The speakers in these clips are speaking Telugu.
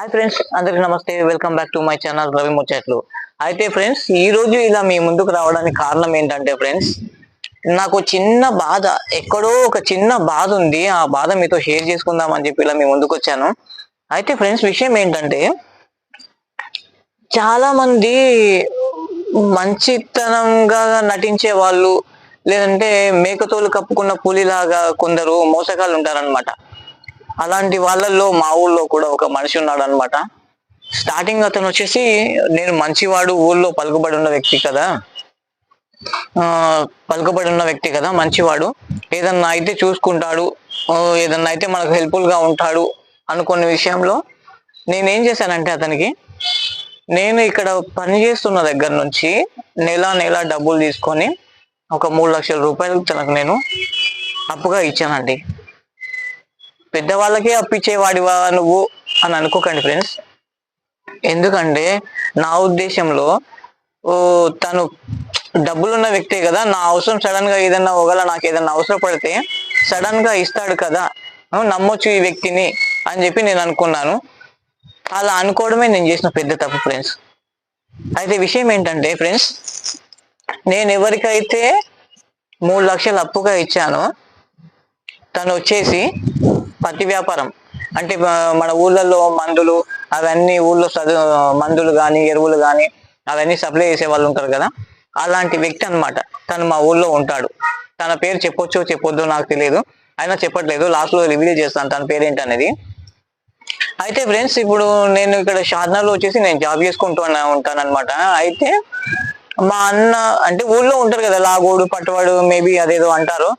హాయ్ ఫ్రెండ్స్ అందరికి నమస్తే. Welcome back to my channel Ravi ముచ్చట్లు అయితే ఫ్రెండ్స్ ఈ రోజు ఇలా మీ ముందుకు రావడానికి కారణం ఏంటంటే ఫ్రెండ్స్ నాకు చిన్న బాధ ఎక్కడో ఒక చిన్న బాధ ఉంది. ఆ బాధ మీతో షేర్ చేసుకుందాం అని చెప్పి ఇలా మీ ముందుకు వచ్చాను. అయితే ఫ్రెండ్స్ విషయం ఏంటంటే చాలా మంది మంచితనంగా నటించే వాళ్ళు లేదంటే మేకతోలు కప్పుకున్న పులిలాగా కొందరు మోసగాళ్ళు ఉంటారన్నమాట. అలాంటి వాళ్ళల్లో మా ఊళ్ళో కూడా ఒక మనిషి ఉన్నాడు అనమాట స్టార్టింగ్ అతను వచ్చేసి నేను మంచివాడు ఊళ్ళో పలుకుబడి ఉన్న వ్యక్తి కదా. పలుకబడి పలుకుబడి ఉన్న వ్యక్తి కదా మంచివాడు. ఏదన్నా అయితే చూసుకుంటాడు ఏదన్నా అయితే మనకు హెల్ప్ఫుల్గా ఉంటాడు అనుకున్న విషయంలో నేనేం చేశానంటే అతనికి నేను ఇక్కడ పని చేస్తున్న దగ్గర నుంచి నెల నెల డబ్బులు తీసుకొని ఒక మూడు లక్షల రూపాయలు తనకు నేను అప్పుగా ఇచ్చానండి. పెద్దవాళ్ళకే అప్పిచ్చేవాడివా నువ్వు అని అనుకోకండి ఫ్రెండ్స్. ఎందుకంటే నా ఉద్దేశంలో ఓ తను డబ్బులున్న వ్యక్తే కదా నా అవసరం సడన్గా ఏదన్నా ఒకవేళ నాకు ఏదన్నా అవసరం పడితే సడన్గా ఇస్తాడు కదా నమ్మొచ్చు ఈ వ్యక్తిని అని చెప్పి నేను అనుకున్నాను. అలా అనుకోవడమే నేను చేసిన పెద్ద తప్పు ఫ్రెండ్స్. అయితే విషయం ఏంటంటే ఫ్రెండ్స్ నేను ఎవరికైతే మూడు లక్షలు అప్పుగా ఇచ్చానో తను వచ్చేసి పత్తి వ్యాపారం. అంటే మన ఊళ్ళల్లో మందులు అవన్నీ ఊళ్ళో మందులు కానీ ఎరువులు కానీ అవన్నీ సప్లై చేసే వాళ్ళు ఉంటారు కదా. అలాంటి వ్యక్తి అన్నమాట. తను మా ఊళ్ళో ఉంటాడు. తన పేరు చెప్పొచ్చో చెప్పొద్దో నాకు తెలియదు. అయినా చెప్పట్లేదు. లాస్ట్లో రివీల్ చేస్తాను. తన పేరేంటి అనేది. అయితే ఫ్రెండ్స్ ఇప్పుడు నేను ఇక్కడ షాద్నగర్లో వచ్చేసి నేను జాబ్ చేసుకుంటూ ఉంటాను అనమాట అయితే మా అన్న అంటే ఊళ్ళో ఉంటారు కదా లాగోడు పట్టువాడు మేబీ అదేదో అంటారు.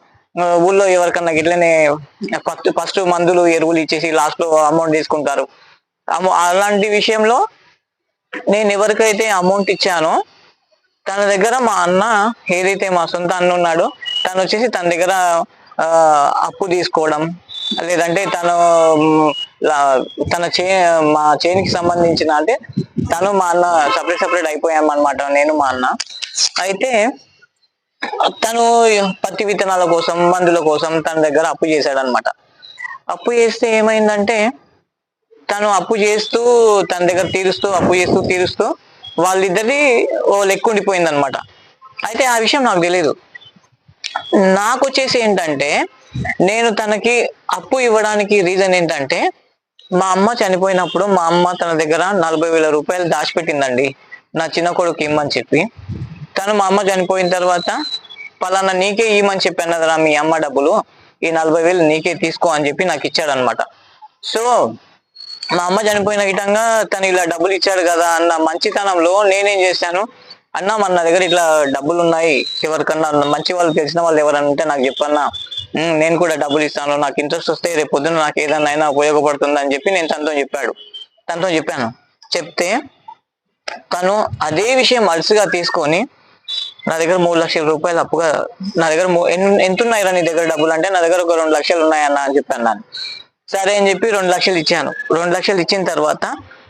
ఊళ్ళో ఎవరికన్నా ఇట్లనే ఫస్ట్ ఫస్ట్ మందులు ఎరువులు ఇచ్చేసి లాస్ట్లో అమౌంట్ తీసుకుంటారు. అమౌ- అలాంటి విషయంలో నేను ఎవరికైతే అమౌంట్ ఇచ్చానో తన దగ్గర మా అన్న ఏదైతే మా సొంత అన్న ఉన్నాడో తను వచ్చేసి తన దగ్గర ఆ, అప్పు తీసుకోవడం లేదంటే తను తన చే మా చేనికి సంబంధించిన అంటే తను మా అన్న సపరేట్ సపరేట్ అయిపోయాం అనమాట నేను మా అన్న. అయితే తను పత్తి విత్తనాల కోసం మందుల కోసం తన దగ్గర అప్పు చేశాడు అనమాట అప్పు చేస్తే ఏమైందంటే తను అప్పు చేస్తూ తన దగ్గర తీరుస్తూ అప్పు చేస్తూ తీరుస్తూ వాళ్ళిద్దరి ఓ లెక్క ఉండిపోయింది అనమాట అయితే ఆ విషయం నాకు తెలియదు నాకు వచ్చేసి ఏంటంటే నేను తనకి అప్పు ఇవ్వడానికి రీజన్ ఏంటంటే మా అమ్మ చనిపోయినప్పుడు మా అమ్మ తన దగ్గర నలభై వేల రూపాయలు దాచిపెట్టిందండి. నా చిన్న కొడుకు ఇమ్మని చెప్పి. తను మా అమ్మ చనిపోయిన తర్వాత పలానా నీకే ఇవ్వమని చెప్పాను కదరా మీ అమ్మ డబ్బులు. ఈ నలభై వేలు నీకే తీసుకో అని చెప్పి నాకు ఇచ్చాడు అనమాట సో మా అమ్మ చనిపోయిన విధంగా తను ఇలా డబ్బులు ఇచ్చాడు కదా అన్న మంచితనంలో నేనేం చేశాను. అన్న మన దగ్గర ఇట్లా డబ్బులు ఉన్నాయి ఎవరికన్నా మంచి వాళ్ళు తెలిసిన వాళ్ళు ఎవరన్నా ఉంటే నాకు చెప్పన్నా. నేను కూడా డబ్బులు ఇస్తాను. నాకు ఇంట్రెస్ట్ వస్తే రేపు పొద్దున్న నాకు ఏదన్నా అయినా ఉపయోగపడుతుంది అని చెప్పి నేను తనతో చెప్పాడు. తనతో చెప్పాను. చెప్తే తను అదే విషయం అలసిగా తీసుకొని నా దగ్గర మూడు లక్షల రూపాయలు అప్పుగా నా దగ్గర ఎంత ఉన్నాయిరా నీ దగ్గర డబ్బులు అంటే నా దగ్గర ఒక రెండు లక్షలు ఉన్నాయన్న అని చెప్పాను ನಾನು సరే అని చెప్పి రెండు లక్షలు ఇచ్చాను. రెండు లక్షలు ఇచ్చిన తర్వాత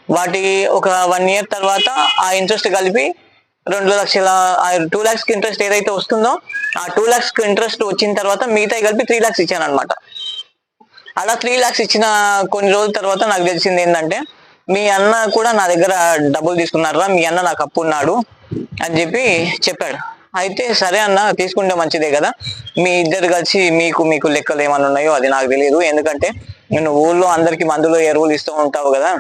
వాటి ఒక వన్ ఇయర్ తర్వాత ఆ ఇంట్రెస్ట్ కలిపి రెండు లక్షల టూ ల్యాక్స్కి ఇంట్రెస్ట్ ఏదైతే వస్తుందో ఆ టూ ల్యాక్స్కి ఇంట్రెస్ట్ వచ్చిన తర్వాత మిగతా కలిపి త్రీ ల్యాక్స్ ఇచ్చాను అనమాట అలా త్రీ లాక్స్ ఇచ్చిన కొన్ని రోజుల తర్వాత నాకు తెలిసింది ఏంటంటే మీ అన్న కూడా నా దగ్గర డబ్బులు తీసుకున్నారా? మీ అన్న నాకు అప్పు ఉన్నాడు. అని చెప్పి చెప్పాడు. అయితే సరే అన్న తీసుకుంటే మంచిదే కదా. మీ ఇద్దరు కలిసి మీకు మీకు లెక్కలు ఏమైనా ఉన్నాయో అది నాకు తెలియదు. ఎందుకంటే నేను ఊళ్ళో అందరికి మందులు ఎరువులు ఇస్తూ ఉంటావు కదా.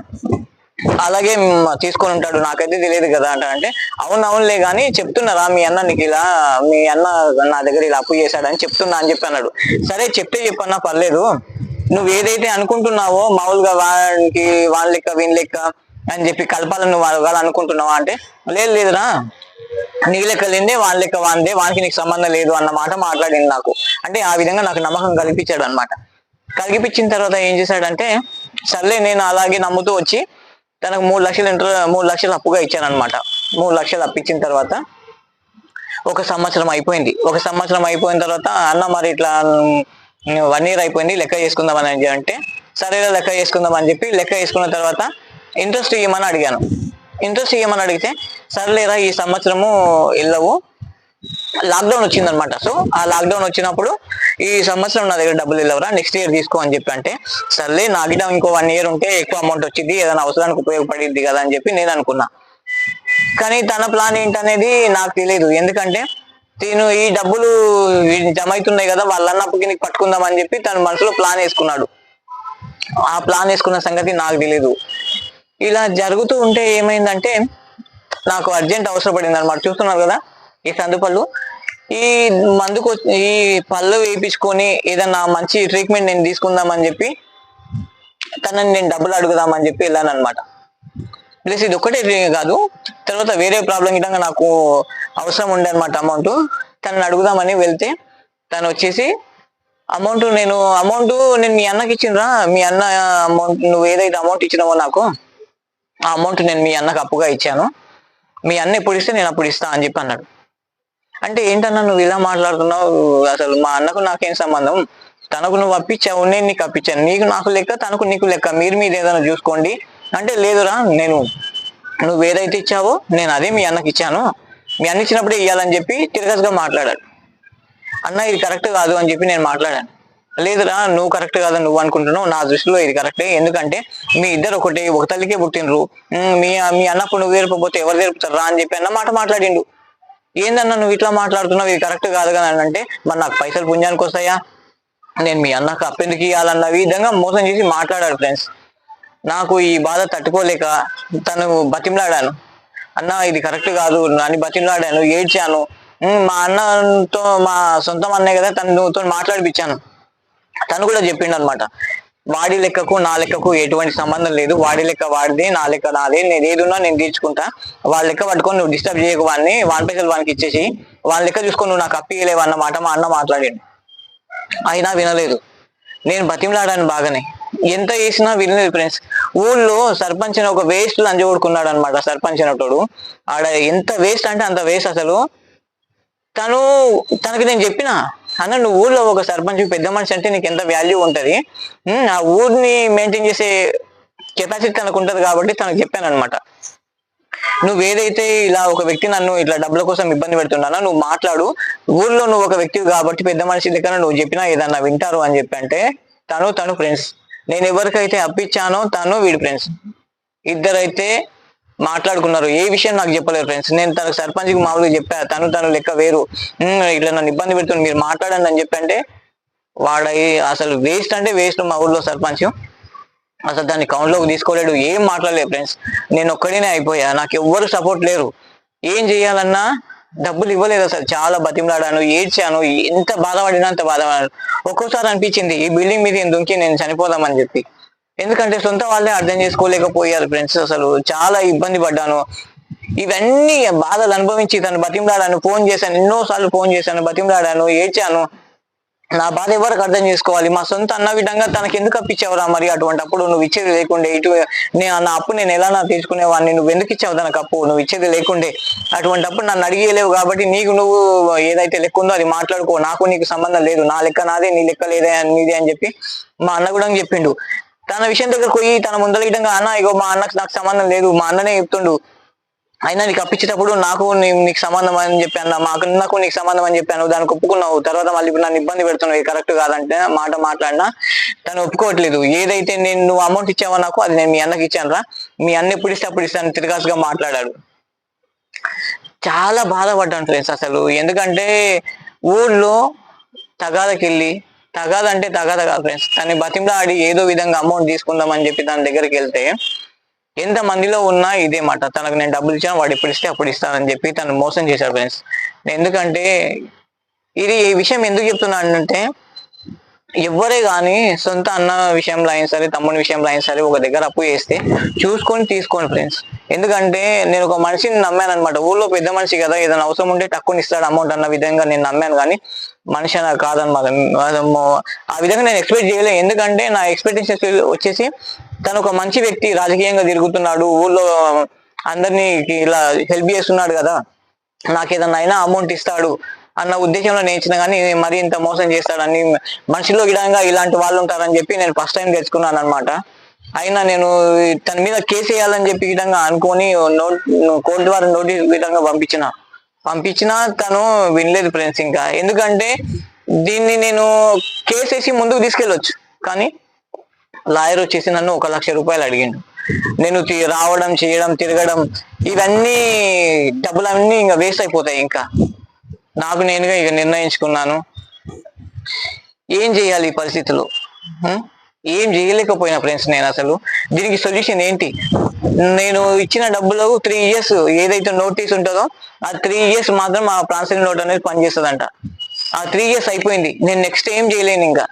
అలాగే తీసుకొని ఉంటాడు. నాకైతే తెలియదు కదా అంట అంటే అవును అవునులే కానీ చెప్తున్నారా మీ అన్న నీకు ఇలా మీ అన్న నా దగ్గర ఇలా అప్పు చేశాడని చెప్తున్నా అని చెప్పి అన్నాడు. సరే చెప్తే చెప్పన్నా పర్లేదు. నువ్వు ఏదైతే అనుకుంటున్నావో మామూలుగా వానికి వాళ్ళ లెక్క వీని లెక్క అని చెప్పి కలపాలని నువ్వు అనుకుంటున్నావా అంటే లేదు లేదురా. నీ లెక్క లేదే వాళ్ళ లెక్క వాందే వానికి నీకు సంబంధం లేదు అన్న మాట మాట్లాడింది నాకు. అంటే ఆ విధంగా నాకు నమ్మకం కల్పించాడు అనమాట కలిగిపించిన తర్వాత ఏం చేశాడంటే సర్లే నేను అలాగే నమ్ముతూ వచ్చి తనకు మూడు లక్షలు ఇంటర్ మూడు లక్షలు అప్పుగా ఇచ్చాను అనమాట మూడు లక్షలు అప్పించిన తర్వాత ఒక సంవత్సరం అయిపోయింది. ఒక సంవత్సరం అయిపోయిన తర్వాత అన్న మరి ఇట్లా వన్ ఇయర్ అయిపోయింది లెక్క చేసుకుందాం అని అంటే సరే లెక్క చేసుకుందాం అని చెప్పి లెక్క చేసుకున్న తర్వాత ఇంట్రెస్ట్ ఇవ్వమని అడిగాను. ఇంట్రెస్ట్ ఇవ్వమని అడిగితే సర్లేరా ఈ సంవత్సరము వెళ్ళవు లాక్డౌన్ వచ్చిందనమాట. సో ఆ లాక్డౌన్ వచ్చినప్పుడు ఈ సంవత్సరం నా దగ్గర డబ్బులు వెళ్ళవరా నెక్స్ట్ ఇయర్ తీసుకో అని చెప్పి అంటే సర్లే నా గిట ఇంకో వన్ ఇయర్ ఉంటే ఎక్కువ అమౌంట్ వచ్చింది ఏదైనా అవసరానికి ఉపయోగపడింది కదా అని చెప్పి నేను అనుకున్నా. కానీ తన ప్లాన్ ఏంటనేది నాకు తెలియదు ఎందుకంటే తిను ఈ డబ్బులు జమ అవుతున్నాయి కదా వాళ్ళ నీకు పట్టుకుందాం అని చెప్పి తన మనసులో ప్లాన్ వేసుకున్నాడు. ఆ ప్లాన్ వేసుకున్న సంగతి నాకు తెలియదు ఇలా జరుగుతూ ఉంటే ఏమైందంటే నాకు అర్జెంట్ అవసరపడింది అనమాట చూస్తున్నారు కదా ఈ సందుపళ్ళు. ఈ మందుకు వచ్చి- ఈ పళ్ళు వేయించుకొని ఏదన్నా మంచి ట్రీట్మెంట్ నేను తీసుకుందామని చెప్పి తనని నేను డబ్బులు అడుగుదామని చెప్పి వెళ్ళాను అనమాట ప్లస్ ఇది ఒక్కటే కాదు తర్వాత వేరే ప్రాబ్లం గిట్టంగా నాకు అవసరం ఉండే అనమాట అమౌంట్ తనని అడుగుదామని వెళ్తే తను వచ్చేసి అమౌంట్ నేను అమౌంట్ నేను మీ అన్నకి ఇచ్చిండ్రా మీ అన్న అమౌంట్ నువ్వు ఏదైతే అమౌంట్ ఇచ్చినావో నాకు ఆ అమౌంట్ నేను మీ అన్నకు అప్పుగా ఇచ్చాను. మీ అన్న ఎప్పుడు ఇస్తే నేను అప్పుడు ఇస్తా అని చెప్పి అన్నాడు. అంటే ఏంటన్నా నువ్వు ఇలా మాట్లాడుతున్నావు? అసలు మా అన్నకు నాకేం సంబంధం? తనకు నువ్వు అప్పించావు నేను నీకు అప్పించాను నీకు నాకు లెక్క తనకు నీకు లెక్క. మీరు మీరు ఏదైనా చూసుకోండి. అంటే లేదురా నేను నువ్వు ఏదైతే ఇచ్చావో నేను అదే మీ అన్నకి ఇచ్చాను. మీ అన్న ఇచ్చినప్పుడే ఇవ్వాలని చెప్పి తిరగస్గా మాట్లాడాడు. అన్న ఇది కరెక్ట్ కాదు అని చెప్పి నేను మాట్లాడాను. లేదురా నువ్వు కరెక్ట్ కాదని నువ్వు అనుకుంటున్నావు. నా దృష్టిలో ఇది కరెక్టే ఎందుకంటే మీ ఇద్దరు ఒకటి ఒక తల్లికే పుట్టినరు మీ మీ అన్నప్పుడు నువ్వు వేరుపోతే ఎవరు తెరుపుతారు రా అని చెప్పి అన్న మాట మాట్లాడిండు. ఏందన్నా నువ్వు ఇట్లా మాట్లాడుతున్నావు? ఇది కరెక్ట్ కాదు కదా అంటే మరి నాకు పైసలు పుణ్యానికి వస్తాయా? నేను మీ అన్నకు అప్పెందుకు ఇవ్వాలన్న విధంగా మోసం చేసి మాట్లాడాడు ఫ్రెండ్స్. నాకు ఈ బాధ తట్టుకోలేక తను బతిమలాడాను. అన్న ఇది కరెక్ట్ కాదు అని బతిమలాడాను ఏడ్చాను. మా అన్నతో మా సొంతం అన్నే కదా తనతో మాట్లాడిపించాను తను కూడా చెప్పిండు అనమాట వాడి లెక్కకు నా లెక్కకు ఎటువంటి సంబంధం లేదు. వాడి లెక్క వాడిది నా లెక్క నాదే. నేను ఏదున్నా నేను తీర్చుకుంటా. వాళ్ళ లెక్క పట్టుకొని నువ్వు డిస్టర్బ్ చేయకు వాడిని వాని పైసలు వానికి ఇచ్చేసి వాళ్ళ లెక్క చూసుకొని నువ్వు నాకు అప్పియలేవు అన్నమాట మా అన్న మాట్లాడాడు. అయినా వినలేదు. నేను బతిమలాడాను బాగానే. ఎంత చేసినా వినలేదు ఫ్రెండ్స్ ఊళ్ళో సర్పంచ్ ఒక వేస్ట్ లంచ కొడుకున్నాడు అనమాట సర్పంచ్ అనేటోడు. ఆడ ఎంత వేస్ట్ అంటే అంత వేస్ట్ అసలు. తను తనకి నేను చెప్పిన. అన్న నువ్వు ఊర్లో ఒక సర్పంచ్ పెద్ద మనిషి అంటే నీకు ఎంత వాల్యూ ఉంటది? ఆ ఊరిని మెయింటైన్ చేసే కెపాసిటీ తనకు ఉంటది కాబట్టి తనకు చెప్పాను అనమాట నువ్వు ఏదైతే ఇలా ఒక వ్యక్తి నన్ను ఇట్లా డబ్బుల కోసం ఇబ్బంది పెడుతున్నానో నువ్వు మాట్లాడు. ఊర్లో నువ్వు ఒక వ్యక్తి కాబట్టి పెద్ద మనిషి దగ్గర నువ్వు చెప్పినా ఏదన్నా వింటారు అని చెప్పి అంటే తను తను ఫ్రెండ్స్ నేను ఎవరికైతే అప్పించానో తను వీడి ఫ్రెండ్స్ ఇద్దరైతే మాట్లాడుకున్నారు. ఏ విషయం నాకు చెప్పలేదు ఫ్రెండ్స్ నేను తనకు సర్పంచ్కి మామూలుగా చెప్పా తను తను లెక్క వేరు. ఇట్లా నన్ను ఇబ్బంది పెడుతుంది మీరు మాట్లాడండి అని చెప్పి అంటే వాడై అసలు వేస్ట్ అంటే వేస్ట్ మా ఊర్లో సర్పంచ్. అసలు దాన్ని కౌంట్లోకి తీసుకోలేడు ఏం మాట్లాడలేదు ఫ్రెండ్స్ నేను ఒక్కడినే అయిపోయా నాకు ఎవ్వరు సపోర్ట్ లేరు. ఏం చేయాలన్నా డబ్బులు ఇవ్వలేదు అసలు. చాలా బతిమలాడాను ఏడ్చాను ఎంత బాధపడినా అంత బాధపడాను. ఒక్కోసారి అనిపించింది ఈ బిల్డింగ్ మీద నేను దుంకి నేను చనిపోదామని చెప్పి. ఎందుకంటే సొంత వాళ్ళే అర్థం చేసుకోలేకపోయారు ఫ్రెండ్స్ అసలు. చాలా ఇబ్బంది పడ్డాను. ఇవన్నీ బాధలు అనుభవించి తను బతిమలాడాను ఫోన్ చేశాను ఎన్నోసార్లు ఫోన్ చేశాను బతిమలాడాను ఏడ్చాను. నా బాధ ఎవరికి అర్థం చేసుకోవాలి? మా సొంత అన్న విధంగా తనకి ఎందుకు అప్పించావురా మరి? అటువంటి అప్పుడు నువ్వు ఇచ్చేది లేకుండే ఇటు నేను నా అప్పు నేను ఎలా నా తీసుకునేవాడిని? నువ్వు ఎందుకు ఇచ్చావు తనకు అప్పు? నువ్వు ఇచ్చేది లేకుండే. అటువంటి అప్పుడు నన్ను అడిగేలేవు కాబట్టి నీకు నువ్వు ఏదైతే లెక్క ఉందో అది మాట్లాడుకో. నాకు నీకు సంబంధం లేదు. నా లెక్క నాదే నీ లెక్క లేదే నీదే అని చెప్పి మా అన్న కూడా చెప్పిండు. తన విషయం దగ్గర పోయి తన ముందర విధంగా అన్న ఇగో మా అన్నకు నాకు సంబంధం లేదు మా అన్ననే చెప్తుండు. అయినా నీకు అప్పించేటప్పుడు నాకు నీకు సంబంధం అని చెప్పి అన్న మాకు నాకు నీకు సంబంధం అని చెప్పాను దానికి ఒప్పుకున్నావు. తర్వాత మళ్ళీ ఇప్పుడు నన్ను ఇబ్బంది పెడుతున్నావు ఇది కరెక్ట్ కాదంటే మాట మాట్లాడినా తను ఒప్పుకోవట్లేదు. ఏదైతే నేను నువ్వు అమౌంట్ ఇచ్చావో నాకు అది నేను మీ అన్నకి ఇచ్చాను రా మీ అన్న ఎప్పుడు ఇస్తే అప్పుడు ఇస్తాను. తిరగాసుగా మాట్లాడాడు. చాలా బాధపడ్డాను ఫ్రెండ్స్ అసలు. ఎందుకంటే ఊళ్ళో తగాదకెళ్ళి వెళ్ళి తగాద అంటే కాదు ఫ్రెండ్స్ తను బతిమలా ఆడి ఏదో విధంగా అమౌంట్ తీసుకుందామని చెప్పి తన దగ్గరికి వెళ్తే ఎంత మందిలో ఉన్నా ఇదే మాట. తనకు నేను డబ్బులు ఇచ్చాను వాడు ఎప్పుడు ఇస్తే అప్పుడు ఇస్తానని చెప్పి తను మోసం చేశాడు ఫ్రెండ్స్ ఎందుకంటే ఇది ఈ విషయం ఎందుకు చెప్తున్నానంటే ఎవ్వరే కానీ సొంత అన్న విషయంలో అయినా సరే తమ్ముని విషయంలో అయినా సరే ఒక దగ్గర అప్పు చేస్తే చూసుకొని తీసుకోండి ఫ్రెండ్స్ ఎందుకంటే నేను ఒక మనిషిని నమ్మాను అనమాట ఊళ్ళో పెద్ద మనిషి కదా ఏదైనా అవసరం ఉంటే తక్కువ ఇస్తాడు అమౌంట్ అన్న విధంగా నేను నమ్మాను. కానీ మనిషి అలా కాదనమాట ఆ విధంగా నేను ఎక్స్పెక్ట్ చేయలేదు. ఎందుకంటే నా ఎక్స్పెక్టేషన్స్ వచ్చేసి తను ఒక మంచి వ్యక్తి రాజకీయంగా తిరుగుతున్నాడు ఊళ్ళో అందరినీ ఇలా హెల్ప్ చేస్తున్నాడు కదా నాకు ఏదన్నా అయినా అమౌంట్ ఇస్తాడు అన్న ఉద్దేశంలో నేర్చిన కానీ మరి ఇంత మోసం చేస్తాడని మనిషిలో విధంగా ఇలాంటి వాళ్ళు ఉంటారని చెప్పి నేను ఫస్ట్ టైం తెచ్చుకున్నాను అనమాట అయినా నేను తన మీద కేసు వేయాలని చెప్పి విధంగా అనుకొని నోట్ కోర్టు ద్వారా నోటీస్ విధంగా పంపించిన. పంపించినా తను వినలేదు ఫ్రెండ్స్ ఇంకా. ఎందుకంటే దీన్ని నేను కేసు వేసి ముందుకు తీసుకెళ్ళొచ్చు. కానీ లాయర్ వచ్చేసి నన్ను ఒక లక్ష రూపాయలు అడిగిండు. నేను తి- రావడం చేయడం తిరగడం ఇవన్నీ డబ్బులన్నీ ఇంకా వేస్ట్ అయిపోతాయి ఇంకా. నాకు నేనుగా ఇక నిర్ణయించుకున్నాను. ఏం చేయాలి ఈ పరిస్థితిలో? ఏం చేయలేకపోయినా ఫ్రెండ్స్ నేను అసలు. దీనికి సొల్యూషన్ ఏంటి? నేను ఇచ్చిన డబ్బులు త్రీ ఇయర్స్ ఏదైతే నోటీస్ ఉంటుందో ఆ త్రీ ఇయర్స్ మాత్రం ఆ ప్రాన్సరీ నోట్ అనేది పనిచేస్తుందంట. ఆ త్రీ ఇయర్స్ అయిపోయింది. నేను నెక్స్ట్ ఏం చేయలేను ఇంకా.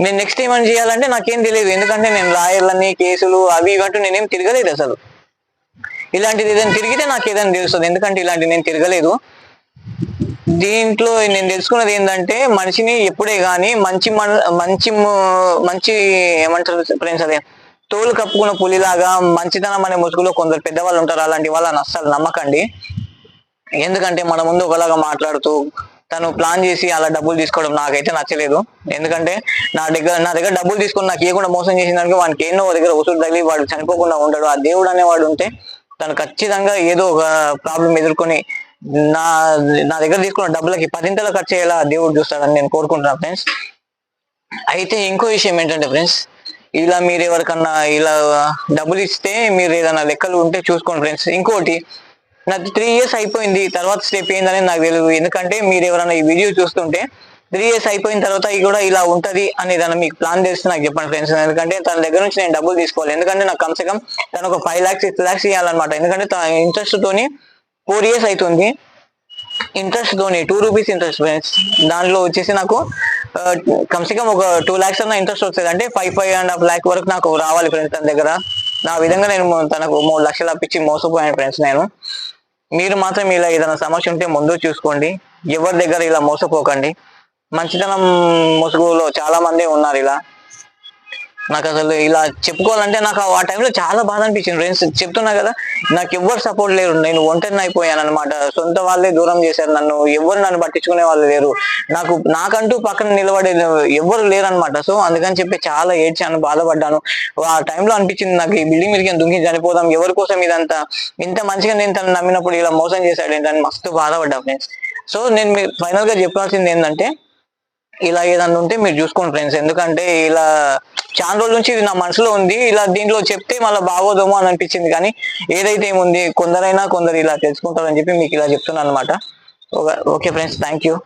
నేను నెక్స్ట్ ఏమని చేయాలంటే నాకేం తెలియదు. ఎందుకంటే నేను లాయర్లని కేసులు అవి ఇవంటూ నేనేం తిరగలేదు అసలు. ఇలాంటిది ఏదైనా తిరిగితే నాకు ఏదైనా తెలుస్తుంది. ఎందుకంటే ఇలాంటివి నేను తిరగలేదు. దీంట్లో నేను తెలుసుకున్నది ఏంటంటే మనిషిని ఎప్పుడే కానీ మంచి మన మంచి మంచి ఏమంటారు ఫ్రెండ్స్ అదే? తోలు కప్పుకున్న పులిలాగా మంచితనం అనే ముసుగులో కొందరు పెద్దవాళ్ళు ఉంటారు. అలాంటి వాళ్ళని అస్సలు నమ్మకండి. ఎందుకంటే మన ముందు ఒకలాగా మాట్లాడుతూ తను ప్లాన్ చేసి అలా డబ్బులు తీసుకోవడం నాకైతే నచ్చలేదు. ఎందుకంటే నా దగ్గర నా దగ్గర డబ్బులు తీసుకుని నాకు ఏకుండా మోసం చేసిన దానికి వానికి ఎన్నో దగ్గర వసూలు తగిలి వాడు చనిపోకుండా ఉండడు. ఆ దేవుడు అనేవాడు ఉంటే తను ఖచ్చితంగా ఏదో ఒక ప్రాబ్లం ఎదుర్కొని నా నా దగ్గర తీసుకున్న డబ్బులకి పదింతలు ఖర్చు అయ్యేలా దేవుడు చూస్తాడని నేను కోరుకుంటున్నాను ఫ్రెండ్స్ అయితే ఇంకో విషయం ఏంటంటే ఫ్రెండ్స్ ఇలా మీరు ఎవరికన్నా ఇలా డబ్బులు ఇస్తే మీరు ఏదైనా లెక్కలు ఉంటే చూసుకోండి ఫ్రెండ్స్ ఇంకోటి నాకు త్రీ ఇయర్స్ అయిపోయింది తర్వాత స్టెప్ ఏందని నాకు తెలియదు ఎందుకంటే మీరు ఎవరైనా ఈ వీడియో చూస్తుంటే త్రీ ఇయర్స్ అయిపోయిన తర్వాత ఇది కూడా ఇలా ఉంటది అనేది మీకు ప్లాన్ చేస్తే నాకు చెప్పండి ఫ్రెండ్స్ ఎందుకంటే తన దగ్గర నుంచి నేను డబ్బులు తీసుకోవాలి. ఎందుకంటే నాకు కమ్సే కమ్ తను ఒక ఫైవ్ లాక్స్ సిక్స్ లాక్స్ ఇవ్వాలన్నమాట ఎందుకంటే తన ఇంట్రెస్ట్ తోని ఫోర్ ఇయర్స్ అవుతుంది ఇంట్రెస్ట్ తోని టూ రూపీస్ ఇంట్రెస్ట్ ఫ్రెండ్స్ దాంట్లో వచ్చేసి నాకు కమ్సే కమ్ ఒక టూ ల్యాక్స్ అన్న ఇంట్రెస్ట్ వస్తుంది. అంటే five five and half lakh వరకు నాకు రావాలి ఫ్రెండ్స్ తన దగ్గర. నా విధంగా నేను తనకు మూడు లక్షలు అప్పించి మోసపోయాను ఫ్రెండ్స్ నేను. మీరు మాత్రం ఇలా ఏదైనా సమస్య ఉంటే ముందు చూసుకోండి. ఎవరి దగ్గర ఇలా మోసపోకండి. మంచితనం ముసుగులో చాలా మంది ఉన్నారు ఇలా. నాకు అసలు ఇలా చెప్పుకోవాలంటే నాకు ఆ టైంలో చాలా బాధ అనిపించింది. ఫ్రెండ్స్ చెప్తున్నా కదా నాకు ఎవ్వరు సపోర్ట్ లేరు. నేను ఒంటరిని అయిపోయాను అనమాట సొంత వాళ్ళే దూరం చేశారు నన్ను. ఎవరు నన్ను పట్టించుకునే వాళ్ళు లేరు. నాకు నాకంటూ పక్కన నిలబడే ఎవరు లేరు అనమాట సో అందుకని చెప్పి చాలా ఏడ్చాను బాధపడ్డాను. ఆ టైంలో అనిపించింది నాకు ఈ బిల్డింగ్ మీదకి దుంకి చనిపోదాం? ఎవరి కోసం ఇదంతా? ఇంత మంచిగా నేను తను నమ్మినప్పుడు ఇలా మోసం చేశాడు ఏంటని మస్తు బాధపడ్డా ఫ్రెండ్స్ సో నేను మీరు ఫైనల్గా చెప్పాల్సింది ఏంటంటే ఇలా ఏదన్నా ఉంటే మీరు చూసుకోండి ఫ్రెండ్స్ ఎందుకంటే ఇలా చాలా రోజుల నుంచి ఇది నా మనసులో ఉంది. ఇలా దీంట్లో చెప్తే మళ్ళీ బాగోదేమో అని అనిపించింది కానీ ఏదైతే ఏముంది కొందరైనా కొందరు ఇలా తెలుసుకుంటారని చెప్పి మీకు ఇలా చెప్తున్నాను అనమాట ఓకే ఫ్రెండ్స్ థ్యాంక్ యూ